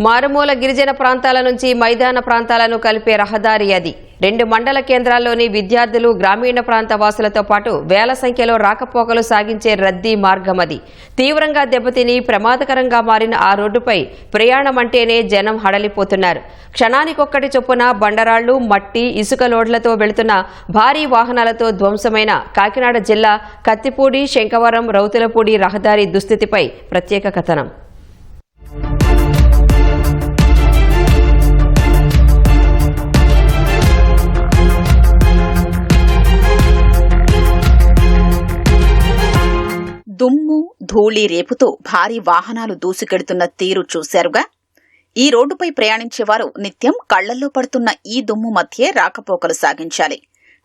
మారుమూల గిరిజన ప్రాంతాల నుంచి మైదాన ప్రాంతాలను కలిపే రహదారి అది. రెండు మండల కేంద్రాల్లోని విద్యార్థులు గ్రామీణ ప్రాంత వాసులతో పాటు వేల సంఖ్యలో రాకపోకలు సాగించే రద్దీ మార్గం అది. తీవ్రంగా దెబ్బతిని ప్రమాదకరంగా మారిన ఆ రోడ్డుపై ప్రయాణం అంటేనే జనం హడలిపోతున్నారు. క్షణానికొక్కటి చొప్పున బండరాళ్ళు మట్టి ఇసుక లోడ్లతో వెళుతున్న భారీ వాహనాలతో ధ్వంసమైన కాకినాడ జిల్లా కత్తిపూడి శంకవరం రౌతులపూడి రహదారి దుస్థితిపై ప్రత్యేక కథనం. ధూళి రేపుతూ భారీ వాహనాలు దూసుకెడుతున్న తీరు చూశారుగా? ఈ రోడ్డుపై ప్రయాణించేవారు నిత్యం కళ్ళల్లో పడుతున్న ఈ దుమ్ము మధ్యే రాకపోకలు సాగించాలి.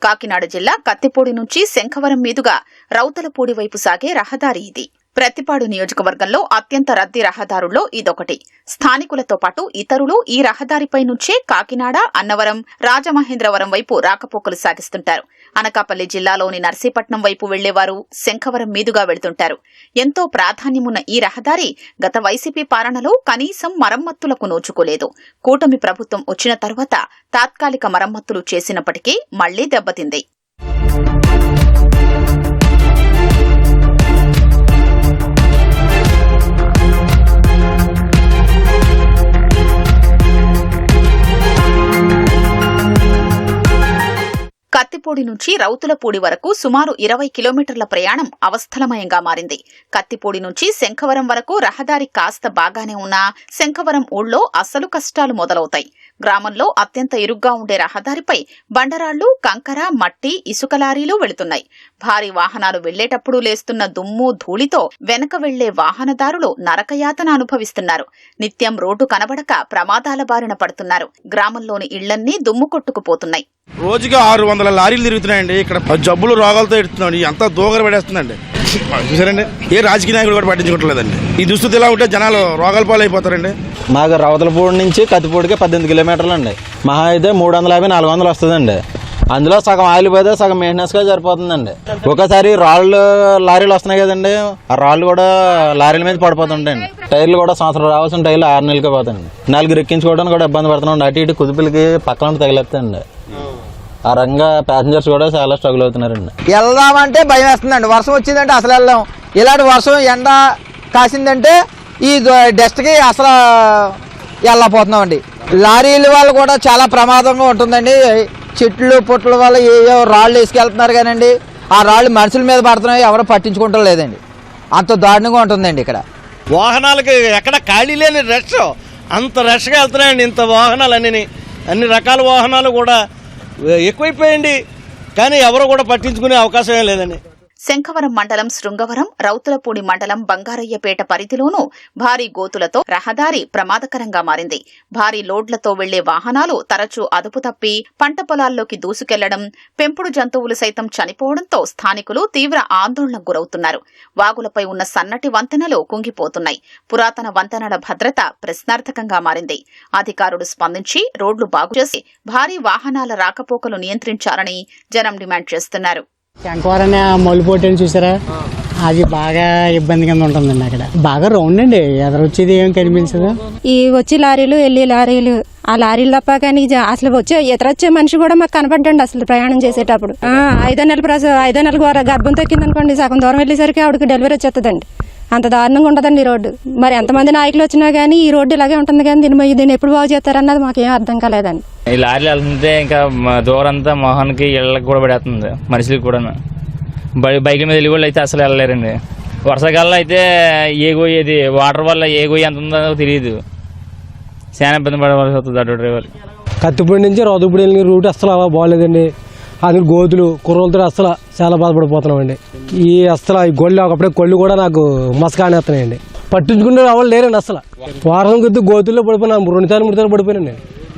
కాకినాడ జిల్లా కత్తిపూడి నుంచి శంఖవరం మీదుగా రౌతలపూడి వైపు సాగే రహదారి ఇది. ప్రతిపాడు నియోజకవర్గంలో అత్యంత రద్దీ రహదారుల్లో ఇదొకటి. స్థానికులతో పాటు ఇతరులు ఈ రహదారిపై నుంచే కాకినాడ అన్నవరం రాజమహేంద్రవరం వైపు రాకపోకలు సాగిస్తుంటారు. అనకాపల్లి జిల్లాలోని నర్సీపట్నం వైపు వెళ్ళేవారు శంఖవరం మీదుగా వెళ్తుంటారు. ఎంతో ప్రాధాన్యమున్న ఈ రహదారి గత వైసీపీ పాలనలో కనీసం మరమ్మత్తులకు నోచుకోలేదు. కూటమి ప్రభుత్వం వచ్చిన తరువాత తాత్కాలిక మరమ్మతులు చేసినప్పటికీ మళ్ళీ దెబ్బతింది. కత్తిపూడి నుంచి రౌతులపూడి వరకు సుమారు ఇరవై కిలోమీటర్ల ప్రయాణం అవస్థలమయంగా మారింది. కత్తిపూడి నుంచి శంఖవరం వరకు రహదారి కాస్త బాగానే ఉన్నా శంఖవరం ఊళ్ళో అసలు కష్టాలు మొదలవుతాయి. గ్రామంలో అత్యంత ఇరుగ్గా ఉండే రహదారిపై బండరాళ్ళు కంకర మట్టి ఇసుక లారీలు వెళుతున్నాయి. భారీ వాహనాలు వెళ్ళేటప్పుడు లేస్తున్న దుమ్ము ధూళితో వెనక వెళ్ళే వాహనదారులు నరకయాతన అనుభవిస్తున్నారు. నిత్యం రోడ్డు కనబడక ప్రమాదాల బారిన పడుతున్నారు. గ్రామంలోని ఇళ్ళన్నీ దుమ్ము కొట్టుకుపోతున్నాయి. రోజుకి ఆరు వందల లారీలు తిరుగుతున్నాయండి. ఇక్కడ జబ్బులు రోగాలతో ఎడుతున్నాడు. అంతా దూగర పడేస్తుందండి. చూసారండి? ఏ రాజకీయ నాయకుడు కూడా పట్టించుకోవట్లేదండి. ఈ దుస్థితి ఇలా ఉంటే జనాలు రోగాల పాలైపోతారండి. మాకు రవతలపూడి నుంచి కత్తిపూడికి పద్దెనిమిది కిలోమీటర్లు అండి. మహా అయితే మూడు వందల యాభై నాలుగు వందలు వస్తుందండి. అందులో సగం ఆయిల్ పోతే సగం మెయింటెనెన్స్గా సరిపోతుందండి. ఒకసారి రాళ్ళు లారీలు వస్తున్నాయి కదండి. ఆ రాళ్ళు కూడా లారీల మీద పడిపోతుంటాయండి. టైర్లు కూడా సంవత్సరం రావాల్సిన టైర్లు ఆరు నెలలకే పోతాయండి. నాలుగు ఎక్కించుకోవడానికి కూడా ఇబ్బంది పడుతున్నాం. అటు ఇటు కుదుపులకి పక్కన తగిలేస్తాయండి ఆ రకంగా ప్యాసింజర్స్ కూడా చాలా స్ట్రగుల్ అవుతున్నారండి. వెళ్దామంటే భయం వేస్తుందండి. వర్షం వచ్చిందంటే అసలు వెళ్ళాం ఇలాంటి వర్షం ఎండ కాసిందంటే ఈ డస్ట్కి అసలు వెళ్ళకపోతున్నామండి లారీల వాళ్ళు కూడా చాలా ప్రమాదంగా ఉంటుందండి. చెట్లు పుట్ల వల్ల ఏయో రాళ్ళు వేసుకెళ్తున్నారు కానండి. ఆ రాళ్ళు మనుషుల మీద పడుతున్నాయి. ఎవరు పట్టించుకుంటం లేదండి. అంత దారుణంగా ఉంటుందండి ఇక్కడ. వాహనాలకి ఎక్కడ ఖాళీ లేని రష్ అంత రష్గా వెళ్తున్నాయండి ఇంత వాహనాలు అన్ని అన్ని రకాల వాహనాలు కూడా ఎక్కువైపోయండి. కానీ ఎవరు కూడా పట్టించుకునే అవకాశమే లేదండి. శంఖవరం మండలం శృంగవరం రౌతులపూడి మండలం బంగారయ్యపేట పరిధిలోనూ భారీ గోతులతో రహదారి ప్రమాదకరంగా మారింది. భారీ లోడ్లతో వెళ్ళే వాహనాలు తరచూ అదుపు తప్పి పంట పొలాల్లోకి దూసుకెళ్ళడం పెంపుడు జంతువులు సైతం చనిపోవడంతో స్థానికులు తీవ్ర ఆందోళనకు గురవుతున్నారు. వాగులపై ఉన్న సన్నటి వంతెనలు కుంగిపోతున్నాయి. పురాతన వంతెనల భద్రత ప్రశ్నార్థకంగా మారింది. అధికారులు స్పందించి రోడ్లు బాగు చేసి భారీ వాహనాల రాకపోకలు నియంత్రించాలని జనం డిమాండ్ చేస్తున్నారు. శంకవరం అనే మొలిపోటీని చూసారా? అది బాగా ఇబ్బంది కింద ఉంటుందండి అక్కడ. బాగా రౌండ్ అండి. ఎదరొచ్చేది ఏం కనిపించదు. ఈ వచ్చే లారీలు వెళ్ళే లారీలు ఆ లారీలు తప్ప కానీ అసలు వచ్చే ఎదురొచ్చే మనిషి కూడా మాకు కనపడ్డండి అసలు ప్రయాణం చేసేటప్పుడు. ఆ, ఐదో నెలల ప్రసవ ఐదో నెలల గోర గర్భం తొక్కింది అనుకోండి సగం దూరం వెళ్ళేసరికి ఆవిడకి డెలివరీ వచ్చేస్తుందండి అంత దారుణంగా ఉండదండి ఈ రోడ్డు. మరి ఎంతమంది నాయకులు వచ్చినా కానీ ఈ రోడ్డు ఇలాగే ఉంటుంది కానీ దీన్ని మరి దీన్ని ఎప్పుడు బాగు చేస్తారన్నది మాకేం అర్థం కాలేదండి. ఈ లారీలు వెళ్తుంటే ఇంకా మ- దూరంతా మొహానికి ఇళ్ళకి కూడా పడేస్తుంది మనుషులకి కూడా బైకుల మీద వెళ్ళి వాళ్ళు అయితే అసలు వెళ్ళలేరండి. వర్షాకాలంలో అయితే ఏ గొయ్యి ఇది వాటర్ వల్ల ఏ గొయ్యి ఎంత ఉందో తెలియదు. చాలా ఇబ్బంది పడవలసి వస్తుంది ఆటో డ్రైవర్ కత్తిపూడి నుంచి రౌతుపూడి వెళ్ళిన రూట్ అసలు అలా బాగాలేదండి అది గోతులు కుర్రలతో అసలు చాలా బాధపడిపోతున్నామండి. ఈ అసలు ఈ గొళ్ళు ఒకప్పుడే కొళ్ళు కూడా నాకు మసకానేస్తున్నాయండి. పట్టించుకునే వాళ్ళు లేరండి అసలు వారం కొద్ది గోతుల్లో పడిపోయినా రెండు సార్లు మూడు సార్లు పడిపోయినండి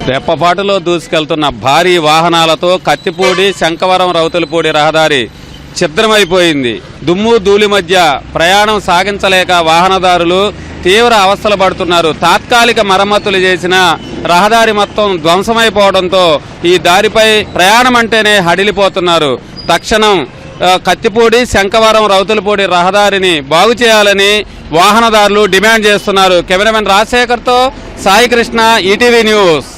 రెప్పపాటులో దూసుకెళ్తున్న భారీ వాహనాలతో కత్తిపూడి శంకవరం రౌతులపూడి రహదారి ఛిద్రమైపోయింది. దుమ్ము ధూళి మధ్య ప్రయాణం సాగించలేక వాహనదారులు తీవ్ర అవస్థలు పడుతున్నారు. తాత్కాలిక మరమ్మతులు చేసిన రహదారి మొత్తం ధ్వంసమైపోవడంతో ఈ దారిపై ప్రయాణం అంటేనే హడిలిపోతున్నారు. తక్షణం కత్తిపూడి శంకవరం రౌతులపూడి రహదారిని బాగు చేయాలని వాహనదారులు డిమాండ్ చేస్తున్నారు. కెమెరామెన్ రాజశేఖర్తో సాయికృష్ణ ఈటీవీ న్యూస్.